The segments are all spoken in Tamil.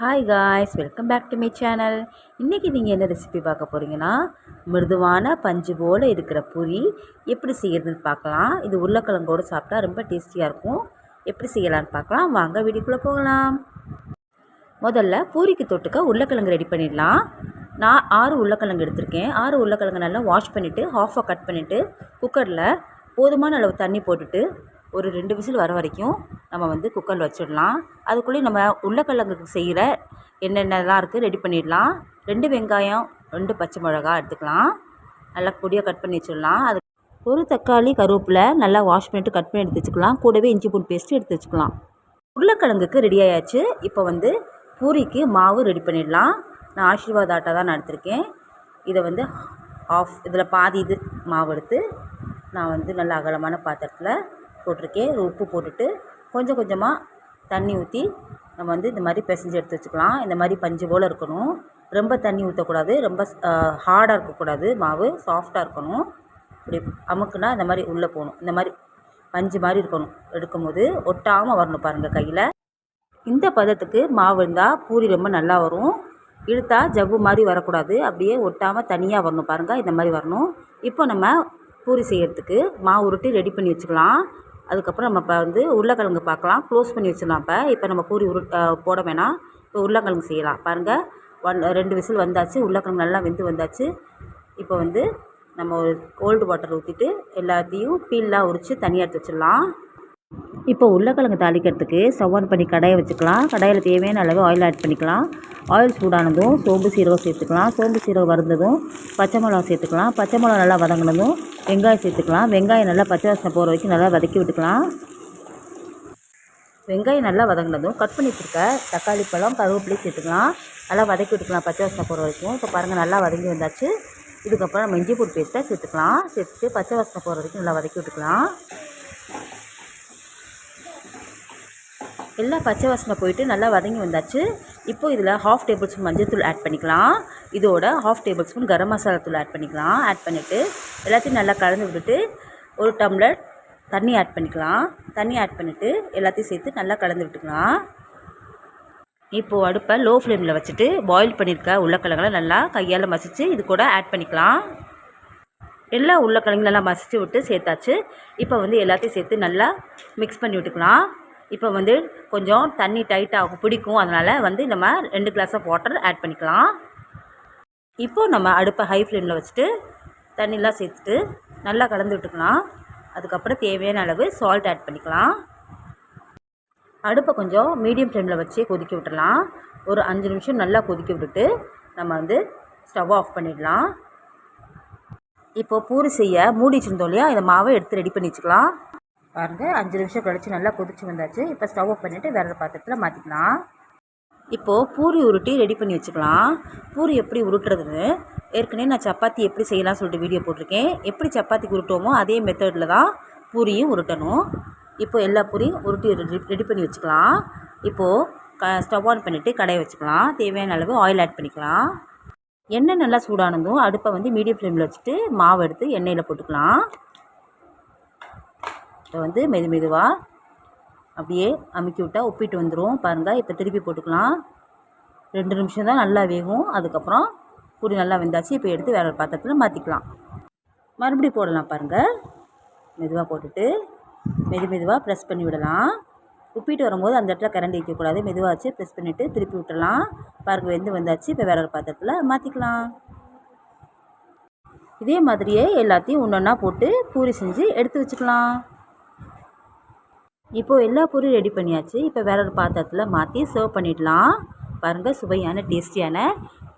Hi guys welcome back to my channel இன்றைக்கி நீங்கள் என்ன ரெசிபி பார்க்க போகிறீங்கன்னா மிருதுவான பஞ்சு போல் இருக்கிற பூரி எப்படி செய்கிறதுன்னு பார்க்கலாம். இது உருளைக்கிழங்கோடு சாப்பிட்டா ரொம்ப டேஸ்டியாக இருக்கும். எப்படி செய்யலான்னு பார்க்கலாம். வாங்க வீடியோக்குள்ளே போகலாம். முதல்ல பூரிக்கு தொட்டுக்க உருளைக்கிழங்கு ரெடி பண்ணிடலாம். நான் ஆறு உருளைக்கிழங்கு எடுத்திருக்கேன். ஆறு உருளைக்கிழங்கு நல்லா வாஷ் பண்ணிவிட்டு ஹாஃபாக கட் பண்ணிவிட்டு குக்கரில் போதுமான அளவு தண்ணி போட்டுட்டு ஒரு ரெண்டு விசில் வர வரைக்கும் நம்ம வந்து குக்கரில் வச்சிடலாம். அதுக்குள்ளேயும் நம்ம உருளைக்கிழங்குக்கு செய்கிற என்னென்னலாம் இருக்குது ரெடி பண்ணிடலாம். ரெண்டு வெங்காயம் ரெண்டு பச்சை மிளகா எடுத்துக்கலாம். நல்லா பொடியாக கட் பண்ணி வச்சிடலாம். அது ஒரு தக்காளி கருவேப்பிலை நல்லா வாஷ் பண்ணிவிட்டு கட் பண்ணி எடுத்து வச்சுக்கலாம். கூடவே இஞ்சி பூண்டு பேஸ்ட்டு எடுத்து வச்சுக்கலாம். உருளைக்கிழங்குக்கு ரெடி ஆயாச்சு. இப்போ வந்து பூரிக்கு மாவு ரெடி பண்ணிடலாம். நான் ஆசீர்வாத் ஆட்டா தான் நான் எடுத்திருக்கேன். இதை வந்து ஆஃப் இதில் பாதி இது மாவு எடுத்து நான் வந்து நல்ல அகலமான பாத்திரத்தில் போட்டிருக்கேன் உப்பு போட்டுட்டு கொஞ்சம் கொஞ்சமாக தண்ணி ஊற்றி நம்ம வந்து இந்த மாதிரி பிசைஞ்சு எடுத்து வச்சுக்கலாம். இந்த மாதிரி பஞ்சு போல் இருக்கணும். ரொம்ப தண்ணி ஊற்றக்கூடாது ரொம்ப ஹார்டாக இருக்கக்கூடாது. மாவு சாஃப்டாக இருக்கணும். இப்படி அமுக்குனா இந்த மாதிரி உள்ளே போகணும். இந்த மாதிரி பஞ்சு மாதிரி இருக்கணும். எடுக்கும்போது ஒட்டாமல் வரணும் பாருங்கள் கையில். இந்த பதத்துக்கு மாவு இருந்தால் பூரி ரொம்ப நல்லா வரும். இழுத்தா ஜவ்வு மாதிரி வரக்கூடாது. அப்படியே ஒட்டாமல் தனியாக வரணும் பாருங்கள் இந்த மாதிரி வரணும். இப்போ நம்ம பூரி செய்கிறதுக்கு மாவு உருட்டி ரெடி பண்ணி வச்சுக்கலாம். அதுக்கப்புறம் நம்ம இப்போ வந்து உருளைக்கிழங்கு பார்க்கலாம். க்ளோஸ் பண்ணி வச்சிடலாம் இப்போ. இப்போ நம்ம பூரி உரு போட வேணாம். இப்போ உருளைக்கிழங்கு செய்யலாம். பாருங்கள் ஒன் ரெண்டு விசில் வந்தாச்சு. உருளைக்கிழங்கு நல்லா வெந்து வந்தாச்சு. இப்போ வந்து நம்ம ஒரு கோல்டு வாட்டர் ஊற்றிட்டு எல்லாத்தையும் பீல்லாம் உரித்து தனியாக எடுத்து வச்சிடலாம். இப்போ உருளைக்கிழங்கு தாளிக்கிறதுக்கு சவான் பண்ணி கடையை வச்சுக்கலாம். கடையில் தேவையான அளவு ஆயில் ஆட் பண்ணிக்கலாம். ஆயில் சூடானதும் சோம்பு சீரகம் சேர்த்துக்கலாம். சோம்பு சீரகம் வறுந்ததும் பச்சை மிளகா சேர்த்துக்கலாம். பச்சை மிளகா நல்லா வதங்கினதும் வெங்காயம் சேர்த்துக்கலாம். வெங்காயம் நல்லா பச்சை வாசனை போகிற வரைக்கும் நல்லா வதக்கி விட்டுக்கலாம். வெங்காயம் நல்லா வதங்கினதும் கட் பண்ணி வச்சுருக்க தக்காளி பழம் கருவேப்பிலையும் சேர்த்துக்கலாம். நல்லா வதக்கி விட்டுக்கலாம் பச்சை வாசனை போகிற வரைக்கும். இப்போ பாருங்கள் நல்லா வதங்கி வந்தாச்சு. இதுக்கப்புறம் நம்ம இஞ்சி பூண்டு பேஸ்ட்டாக சேர்த்துக்கலாம். சேர்த்துட்டு பச்சை வாசனை போகிற வரைக்கும் நல்லா வதக்கி விட்டுக்கலாம். எல்லாம் பச்சை வாசனை போயிட்டு நல்லா வதங்கி வந்தாச்சு. இப்போ இதில் ஹாஃப் டேபிள் ஸ்பூன் மஞ்சள் ஆட் பண்ணிக்கலாம். இதோட half tablespoon garam masala தூள் ஆட் பண்ணிக்கலாம். ஆட் பண்ணிவிட்டு எல்லாத்தையும் நல்லா கலந்து விட்டுட்டு ஒரு டம்ளர் தண்ணி ஆட் பண்ணிக்கலாம். தண்ணி ஆட் பண்ணிவிட்டு எல்லாத்தையும் சேர்த்து நல்லா கலந்து விட்டுக்கலாம். இப்போது அடுப்பை லோ ஃப்ளேமில் வச்சுட்டு பாயில் பண்ணியிருக்க உருளைக்கிழங்குல நல்லா கையால் மசித்து இது கூட ஆட் பண்ணிக்கலாம். எல்லா உருளைக்கிழங்கு நல்லா மசித்து விட்டு சேர்த்தாச்சு. இப்போ வந்து எல்லாத்தையும் சேர்த்து நல்லா மிக்ஸ் பண்ணி விட்டுக்கலாம். இப்போ வந்து கொஞ்சம் தண்ணி டைட்டாக பிடிக்கும். அதனால் வந்து நம்ம ரெண்டு கிளாஸ் ஆஃப் வாட்டர் ஆட் பண்ணிக்கலாம். இப்போது நம்ம அடுப்பை ஹை ஃப்ளேமில் வச்சுட்டு தண்ணிலாம் சேர்த்துட்டு நல்லா கலந்து விட்டுக்கலாம். அதுக்கப்புறம் தேவையான அளவு சால்ட் ஆட் பண்ணிக்கலாம். அடுப்பை கொஞ்சம் மீடியம் ஃப்ளேமில் வச்சு கொதிக்க விட்டுடலாம் ஒரு அஞ்சு நிமிஷம் நல்லா கொதிக்க விட்டுட்டு நம்ம வந்து ஸ்டவ் ஆஃப் பண்ணிடலாம். இப்போது பூரி செய்ய மூடி வச்சுருந்தோம் இல்லையா? இந்த மாவை எடுத்து ரெடி பண்ணி வச்சுக்கலாம். பாருங்கள் அஞ்சு நிமிஷம் கழித்து நல்லா கொதிச்சு வந்தாச்சு. இப்போ ஸ்டவ் ஆஃப் பண்ணிவிட்டு வேறு பாத்திரத்தில் மாற்றிக்கலாம் இப்போது பூரி உருட்டி ரெடி பண்ணி வச்சுக்கலாம். பூரி எப்படி உருட்டுறதுன்னு ஏற்கனவே நான் சப்பாத்தி எப்படி செய்யலாம்னு சொல்லிட்டு வீடியோ போட்டிருக்கேன். எப்படி சப்பாத்திக்கு உருட்டுவோமோ அதே மெத்தடில் தான் பூரியும் உருட்டணும். இப்போ எல்லா பூரியும் உருட்டி ரெடி பண்ணி வச்சுக்கலாம். இப்போது க ஸ்டவ் ஆன் பண்ணிவிட்டு கடையை வச்சுக்கலாம். தேவையான அளவு ஆயில் ஆட் பண்ணிக்கலாம். எண்ணெய் நல்லா சூடானதும் அடுப்பை வந்து மீடியம் ஃப்ளேமில் வச்சுட்டு மாவு எடுத்து எண்ணெயில் போட்டுக்கலாம். இப்போ வந்து மெது மெதுவாக அப்படியே அமுக்கி விட்டால் உப்பிட்டு வந்துடும் பாருங்கள் இப்போ திருப்பி போட்டுக்கலாம். ரெண்டு நிமிஷம் தான் நல்லா வேகும். அதுக்கப்புறம் பூரி நல்லா வெந்தாச்சு. இப்போ எடுத்து வேற ஒரு பாத்திரத்தில் மாற்றிக்கலாம் மறுபடியும் போடலாம் பாருங்கள் மெதுவாக போட்டுட்டு மெது மெதுவாக ப்ரெஸ் பண்ணி விடலாம். உப்பிட்டு வரும்போது அந்த இடத்துல கரண்டி வைக்கக்கூடாது. மெதுவாக வச்சு ப்ரெஸ் பண்ணிவிட்டு திருப்பி விட்டுடலாம் பாருங்கள் வெந்து வந்தாச்சு. இப்போ வேற ஒரு பாத்திரத்தில் மாற்றிக்கலாம் இதே மாதிரியே எல்லாத்தையும் ஒன்று ஒன்றா போட்டு பூரி செஞ்சு எடுத்து வச்சுக்கலாம். இப்போது எல்லா பொருளும் ரெடி பண்ணியாச்சு. இப்போ வேற ஒரு பாத்திரத்தில் மாற்றி சர்வ் பண்ணிடலாம். பாருங்கள் சுவையான டேஸ்டியான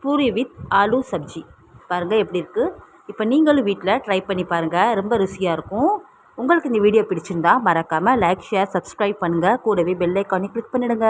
பூரி வித் ஆலு சப்ஜி. பாருங்கள் எப்படி இருக்குது இப்போ நீங்களும் வீட்டில் ட்ரை பண்ணி பாருங்கள் ரொம்ப ருசியாக இருக்கும். உங்களுக்கு இந்த வீடியோ பிடிச்சிருந்தா மறக்காமல் லைக் ஷேர் சப்ஸ்கிரைப் பண்ணுங்கள் கூடவே பெல் ஐக்கானே கிளிக் பண்ணிவிடுங்க